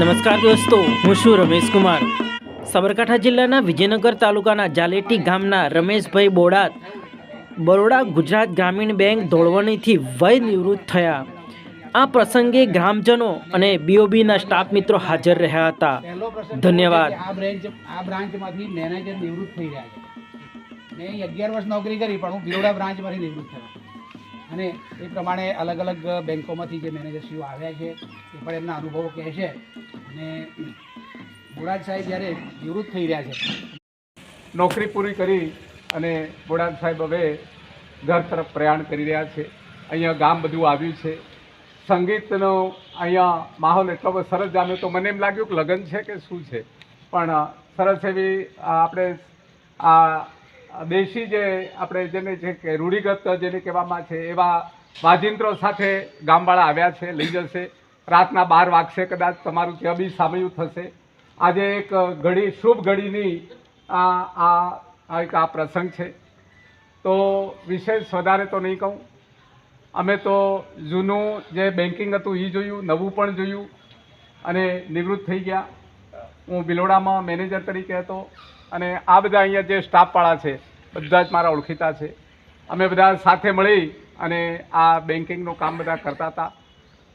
નમસ્કાર દોસ્તો હું છું રમેશ કુમાર સાબરકાંઠા જિલ્લાના વિજયનગર તાલુકાના જાલેટી ગામના રમેશભાઈ બોડાત બરોડા ગુજરાત ગ્રામીણ બેંક ધોળવણીથી વય નિવૃત્ત થયા. આ પ્રસંગે ગ્રામજનો અને બીઓબીના સ્ટાફ મિત્રો હાજર રહ્યા હતા. ધન્યવાદ. આ બ્રાન્ચ આ બ્રાન્ચમાંથી મેનેજર નિવૃત્ત થઈ રહ્યા છે. મેં અગિયાર વર્ષ નોકરી કરી પણ હું બિરોડા બ્રાન્ચમાંથી નિવૃત્ત થયો. અને એ પ્રમાણે અલગ અલગ બેન્કોમાંથી જે મેનેજરશ્રીઓ આવ્યા છે, એ પણ એમના અનુભવો કહે છે. અને બોડાદ સાહેબ જ્યારે નિવૃત્ત થઈ રહ્યા છે, નોકરી પૂરી કરી અને બોડાદ સાહેબ હવે ઘર તરફ પ્રયાણ કરી રહ્યા છે. અહીંયા ગામ બધું આવ્યું છે. સંગીતનો અહીંયા માહોલ એટલો બધો સરસ જામ્યો તો મને એમ લાગ્યું કે લગ્ન છે કે શું છે? પણ સરસ એવી આપણે આ દેશી જે આપણે જેને જે કે રૂઢિગત જેને કહેવામાં છે, એવા વાજિંત્રો સાથે ગામવાળા આવ્યા છે, લઈ જશે. રાતના બાર વાગશે કદાચ તમારું ત્યાં બી સામયું થશે. આજે એક ઘડી, શુભ ઘડીની આ આ એક આ પ્રસંગ છે. તો વિશેષ વધારે તો નહીં કહું. અમે તો જૂનું જે બેન્કિંગ હતું એ જોયું, નવું પણ જોયું અને નિવૃત્ત થઈ ગયા. હું બિલોડામાં મેનેજર તરીકે હતો અને આ બધા અહીંયા જે સ્ટાફવાળા છે, બધા જ મારા ઓળખીતા છે. અમે બધા સાથે મળી અને આ બેન્કિંગનું કામ બધા કરતા હતા.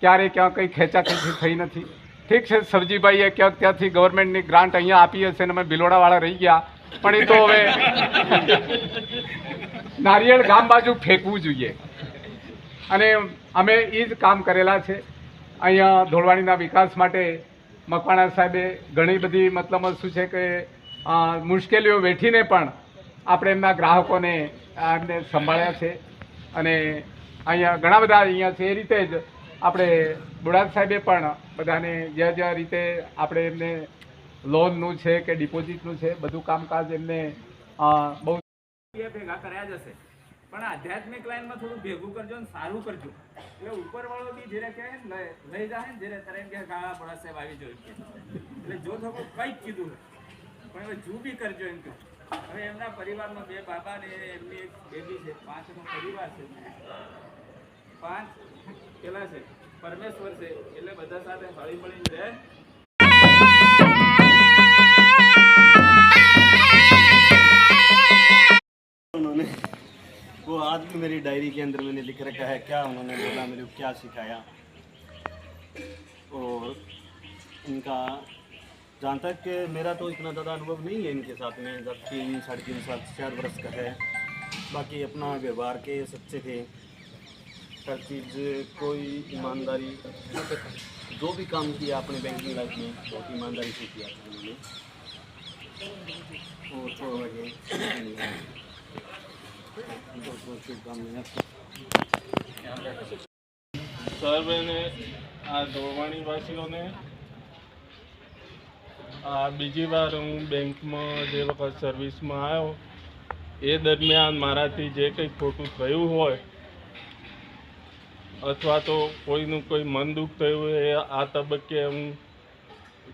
ક્યારેય ક્યાં કંઈ ખેંચાખેંચી થઈ નથી. ઠીક છે સબજીભાઈએ ક્યાંક ત્યાંથી ગવર્મેન્ટની ગ્રાન્ટ અહીંયા આપી હશે અને અમે બિલોડાવાળા રહી ગયા. પણ એ તો હવે નારિયેળ ગામ બાજુ ફેંકવું જોઈએ. અને અમે એ જ કામ કરેલા છે. અહીંયા ધોળવાણીના વિકાસ માટે મકવાણા સાહેબે ઘણી બધી મતલબ શું છે કે મુશ્કેલીઓ વેઠીને પણ આપણે એમના ગ્રાહકોને એમને સંભાળ્યા છે. અને અહીંયા ઘણા બધા અહીંયા છે એ રીતે જ આપણે બુડાદ સાહેબે પણ બધાને જ્યાં જ્યાં રીતે આપણે એમને લોનનું છે કે ડિપોઝિટનું છે, બધું કામકાજ એમને બહુ ભેગા કર્યા જશે પણ આધ્યાત્મિક લાઈનમાં થોડું ભેગું કરજો ને સારું કરજો. એટલે ઉપરવાળો બી જ્યારે કહે ને લઈ- જાય ને જ્યારે તારે કે ગાળા પડા સાહેબ આવી જોયું એટલે જો થોડું કંઈક કીધું પણ હવે જુ બી કરજો એમ કહ્યું હવે એમના પરિવારમાં બે બાબા ને એમની એક બેબી છે પાંચનો પરિવાર છે. પાંચ પેલા છે, પરમેશ્વર છે, એટલે બધા સાથે હળી મળીને રહે. आज भी मेरी डायरी के अंदर मैंने लिख रखा है, क्या उन्होंने बोला, मेरे को क्या सिखाया। और इनका जहाँ तक कि मेरा तो इतना ज़्यादा अनुभव नहीं है इनके साथ में, जब तीन, साढ़े तीन साल चार वर्ष का है। बाकी अपना व्यवहार के सच्चे थे। हर चीज़ कोई ईमानदारी, जो भी काम किया अपने बैंकिंग लाइफ में, बहुत ईमानदारी से किया था उन्होंने। और तो સર્વેને આ વાસીઓને આ બીજી વાર હું બેંકમાં જે વખત સર્વિસમાં આવ્યો, એ દરમિયાન મારાથી જે કંઈ ખોટું થયું હોય અથવા તો કોઈનું કોઈ મન દુઃખ થયું હોય, એ આ તબક્કે હું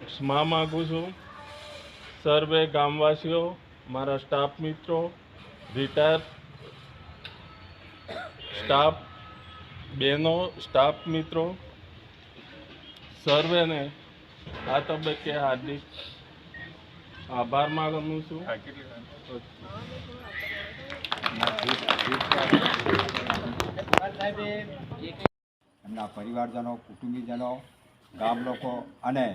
ક્ષમા માગું છું. સર્વે ગામવાસીઓ, મારા સ્ટાફ મિત્રો, રિટાયર સ્ટાફ, બહેનો, સ્ટાફ મિત્રો, સર્વેને આ તબક્કે હાર્દિક આભાર માનું છું. એમના પરિવારજનો, કુટુંબીજનો, ગામ લોકો અને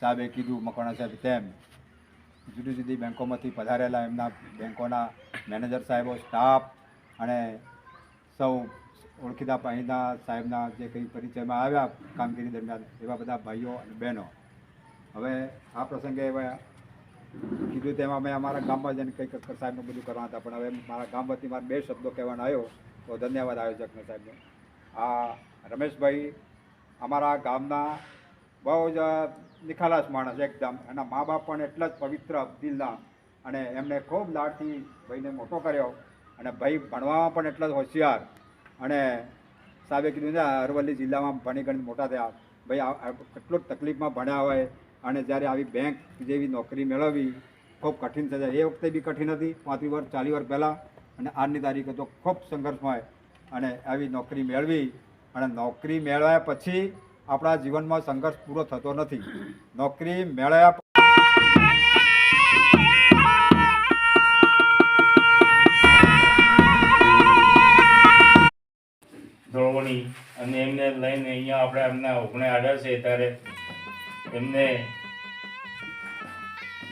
સાહેબે કીધું, મકવાણા સાહેબ તેમ, જુદી જુદી બેંકોમાંથી પધારેલા એમના બેંકોના મેનેજર સાહેબો, સ્ટાફ અને સૌ ઓળખીતા અહીંના સાહેબના જે કંઈ પરિચયમાં આવ્યા કામગીરી દરમિયાન, એવા બધા ભાઈઓ અને બહેનો. હવે આ પ્રસંગે હવે કીધું તેમાં મેં અમારા ગામમાં જઈને કંઈક સાહેબનું બધું કરવા હતા, પણ હવે મારા ગામ વતી મારે બે શબ્દો કહેવાનો આવ્યો, તો ધન્યવાદ આયોજકને સાહેબને. આ રમેશભાઈ અમારા ગામના બહુ જ નિખાલાસ માણસ એકદમ, એના મા બાપ પણ એટલા જ પવિત્ર દિલના અને એમને ખૂબ લાડથી ભાઈને મોટો કર્યો. અને ભાઈ ભણવામાં પણ એટલા જ હોશિયાર અને સાહેબે કીધું ને, અરવલ્લી જિલ્લામાં ભણી ગણી મોટા થયા. ભાઈ કેટલો તકલીફમાં ભણ્યા હોય અને જ્યારે આવી બેંક જેવી નોકરી મેળવવી ખૂબ કઠિન છે એ વખતે બી કઠિન હતી, પાંત્રીસ વર્ષ ચાલીસ વર્ષ પહેલાં. અને આજની તારીખે તો ખૂબ સંઘર્ષમાં અને આવી નોકરી મેળવી અને નોકરી મેળવ્યા પછી આપણા જીવનમાં સંઘર્ષ પૂરો થતો નથી. નોકરી મેળવ્યા ધોળવણી અને એમને લઈને અહીંયા આપણે એમના ઓગણે આડા છે ત્યારે એમને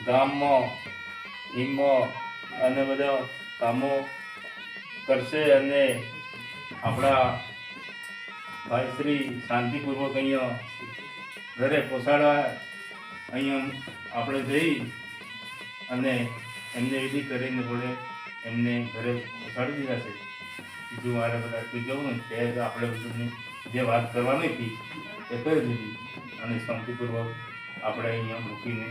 ગામમાં, હિમમાં અને બધા કામો કરશે અને આપણા ભાઈશ્રી શાંતિપૂર્વક અહીંયા ઘરે પોસાડા અહીંયા આપણે જઈ અને એમને વિધિ કરીને જોડે એમને ઘરે પોસાડી દીધા છે. બીજું મારે બધા જવું છે આપણે બધું જે વાત કરવાની હતી, એ કરી દીધી. અને શાંતિપૂર્વક આપણે અહીંયા મૂકીને